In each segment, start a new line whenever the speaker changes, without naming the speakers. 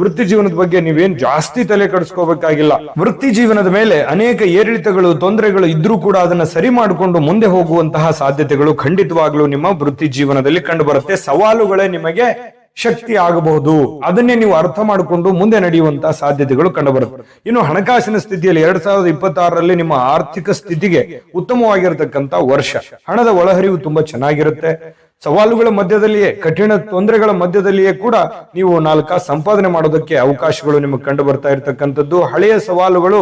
ವೃತ್ತಿ ಜೀವನದ ಬಗ್ಗೆ ನೀವೇನ್ ಜಾಸ್ತಿ ತಲೆ ಕಡಿಸ್ಕೋಬೇಕಾಗಿಲ್ಲ. ವೃತ್ತಿ ಜೀವನದ ಮೇಲೆ ಅನೇಕ ಏರಿಳಿತಗಳು, ತೊಂದರೆಗಳು ಇದ್ರೂ ಕೂಡ ಅದನ್ನ ಸರಿ ಮಾಡಿಕೊಂಡು ಮುಂದೆ ಹೋಗುವಂತಹ ಸಾಧ್ಯತೆಗಳು ಖಂಡಿತವಾಗ್ಲೂ ನಿಮ್ಮ ವೃತ್ತಿ ಜೀವನದಲ್ಲಿ ಕಂಡು ಬರುತ್ತೆ ಸವಾಲುಗಳೇ ನಿಮಗೆ ಶಕ್ತಿ ಆಗಬಹುದು. ಅದನ್ನೇ ನೀವು ಅರ್ಥ ಮಾಡಿಕೊಂಡು ಮುಂದೆ ನಡೆಯುವಂತಹ ಸಾಧ್ಯತೆಗಳು ಕಂಡುಬರುತ್ತೆ. ಇನ್ನು ಹಣಕಾಸಿನ ಸ್ಥಿತಿಯಲ್ಲಿ ಎರಡ್ ಸಾವಿರದ ಇಪ್ಪತ್ತಾರರಲ್ಲಿ ನಿಮ್ಮ ಆರ್ಥಿಕ ಸ್ಥಿತಿಗೆ ಉತ್ತಮವಾಗಿರತಕ್ಕಂತ ವರ್ಷ. ಹಣದ ಒಳಹರಿವು ತುಂಬಾ ಚೆನ್ನಾಗಿರುತ್ತೆ. ಸವಾಲುಗಳ ಮಧ್ಯದಲ್ಲಿಯೇ, ಕಠಿಣ ತೊಂದರೆಗಳ ಮಧ್ಯದಲ್ಲಿಯೇ ಕೂಡ ನೀವು ನಾಲ್ಕ ಸಂಪಾದನೆ ಮಾಡೋದಕ್ಕೆ ಅವಕಾಶಗಳು ನಿಮಗೆ ಕಂಡು ಬರ್ತಾ ಇರತಕ್ಕಂಥದ್ದು. ಹಳೆಯ ಸವಾಲುಗಳು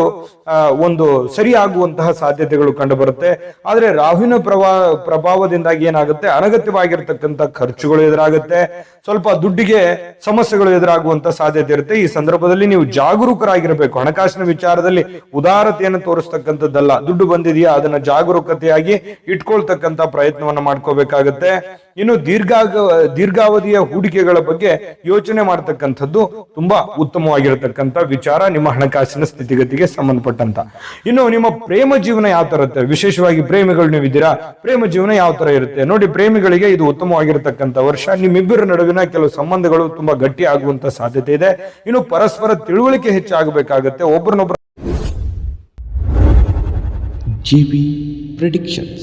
ಒಂದು ಸರಿಯಾಗುವಂತಹ ಸಾಧ್ಯತೆಗಳು ಕಂಡು ಬರುತ್ತೆ ಆದ್ರೆ ರಾಹುವಿನ ಪ್ರಭಾ ಪ್ರಭಾವದಿಂದಾಗಿ ಏನಾಗುತ್ತೆ? ಅನಗತ್ಯವಾಗಿರ್ತಕ್ಕಂಥ ಖರ್ಚುಗಳು ಎದುರಾಗುತ್ತೆ. ಸ್ವಲ್ಪ ದುಡ್ಡಿಗೆ ಸಮಸ್ಯೆಗಳು ಎದುರಾಗುವಂತ ಸಾಧ್ಯತೆ ಇರುತ್ತೆ. ಈ ಸಂದರ್ಭದಲ್ಲಿ ನೀವು ಜಾಗರೂಕರಾಗಿರಬೇಕು. ಹಣಕಾಸಿನ ವಿಚಾರದಲ್ಲಿ ಉದಾರತೆಯನ್ನು ತೋರಿಸ್ತಕ್ಕಂಥದ್ದಲ್ಲ. ದುಡ್ಡು ಬಂದಿದೆಯಾ? ಅದನ್ನ ಜಾಗರೂಕತೆಯಾಗಿ ಇಟ್ಕೊಳ್ತಕ್ಕಂಥ ಪ್ರಯತ್ನವನ್ನ ಮಾಡ್ಕೋಬೇಕಾಗತ್ತೆ. ಇನ್ನು ದೀರ್ಘ ದೀರ್ಘಾವಧಿಯ ಹೂಡಿಕೆಗಳ ಬಗ್ಗೆ ಯೋಚನೆ ಮಾಡತಕ್ಕಂಥದ್ದು ತುಂಬಾ ಉತ್ತಮವಾಗಿರತಕ್ಕಂತ ವಿಚಾರ ನಿಮ್ಮ ಹಣಕಾಸಿನ ಸ್ಥಿತಿಗತಿಗೆ ಸಂಬಂಧಪಟ್ಟಂತ. ಇನ್ನು ನಿಮ್ಮ ಪ್ರೇಮ ಜೀವನ ಯಾವ ತರ ಇರುತ್ತೆ? ವಿಶೇಷವಾಗಿ ಪ್ರೇಮಿಗಳು ನೀವಿದ್ದೀರಾ? ಪ್ರೇಮ ಜೀವನ ಯಾವ ತರ ಇರುತ್ತೆ? ನೋಡಿ, ಪ್ರೇಮಿಗಳಿಗೆ ಇದು ಉತ್ತಮವಾಗಿರತಕ್ಕಂತ ವರ್ಷ. ನಿಮ್ಮಿಬ್ಬರ ನಡುವಿನ ಕೆಲವು ಸಂಬಂಧಗಳು ತುಂಬಾ ಗಟ್ಟಿ ಆಗುವಂತ ಸಾಧ್ಯತೆ ಇದೆ. ಇನ್ನು ಪರಸ್ಪರ ತಿಳುವಳಿಕೆ ಹೆಚ್ಚಾಗಬೇಕಾಗತ್ತೆ. ಒಬ್ಬರನ್ನೊಬ್ಬರ
GB Predictions